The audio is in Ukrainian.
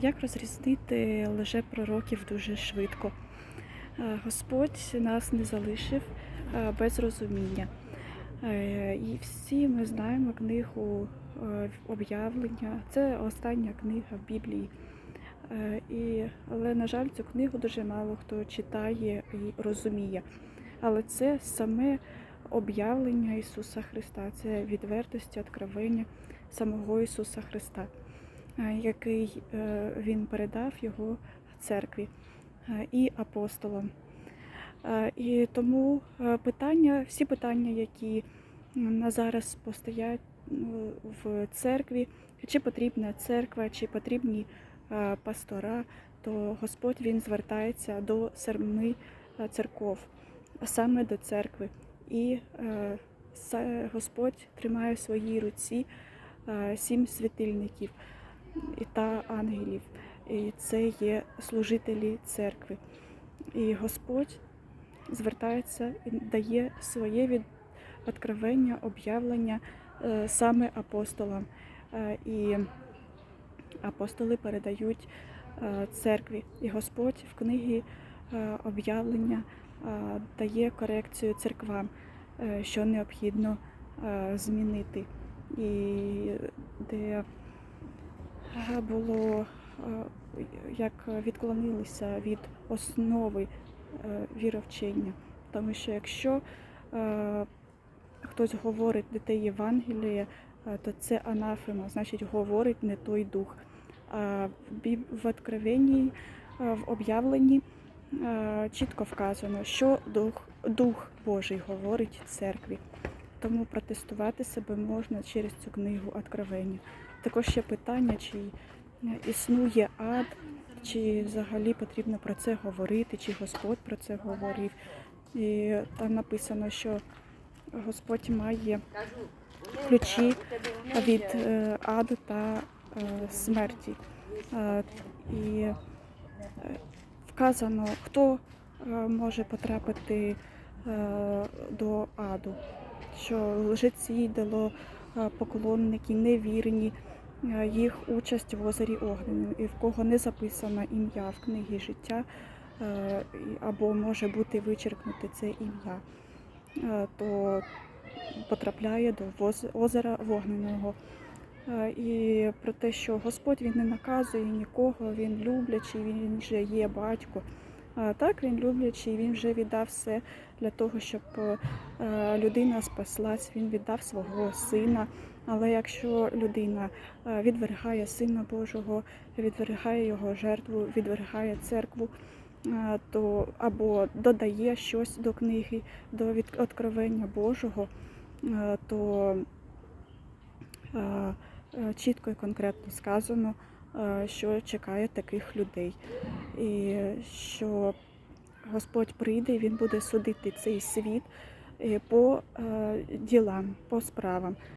Як розрізнити лжепророків дуже швидко? Е, Господь нас не залишив е, без розуміння. Е, І всі ми знаємо книгу об'явлення. Це остання книга Біблії. Е, І, але, на жаль, цю книгу дуже мало хто читає і розуміє. Але це саме об'явлення Ісуса Христа, це відвертості, откровення самого Ісуса Христа який е, він передав його церкві е, і апостолам. Е, І тому е, питання, всі питання, які на зараз постоять в церкві, чи потрібна церква, чи потрібні е, пастора, то Господь він звертається до семи е, церков, а саме до церкви. І е, Господь тримає в своїй руці е, сім світильників та ангелів. І це є служителі церкви. І Господь звертається і дає своє від об'явлення е, саме апостолам. Е, І апостоли передають е, церкві. І Господь в книгі об'явлення дає корекцію церквам, що необхідно змінити. І де було е, як відклонилися від основи е, віровчення. Тому що якщо е, хтось говорить не те Євангеліє, е, то це анафема, значить говорить не той дух. А в Откровенні, в об'явленні чітко вказано, що дух, дух Божий говорить церкві. Тому протестувати себе можна через цю книгу Откровення. Також ще питання, чи е, існує ад, чи взагалі потрібно про це говорити, чи Господь про це говорив. І там написано, що Господь має ключі від е, аду та е, смерті. І вказано, хто може потрапити до аду, що лжеці, ідоло, е, поклонники, невірні, їх участь в озері Огненому, і в кого не записано ім'я в книгі життя, е, або може бути вичеркнуте це ім'я, е, то потрапляє до озера Вогненого. Е, І про те, що Господь він не наказує нікого, він люблячий, він вже є батько. А Так, він люблячий, він вже віддав все для того, щоб е, людина спаслась, він віддав свого сина. Але якщо людина е, відвергає Сина Божого, відвергає його жертву, відвергає церкву, е, то або додає щось до книги, до від- откровення Божого, то чітко і конкретно сказано, що чекає таких людей. І що Господь прийде, і Він буде судити цей світ е, по е, ділам, по справам.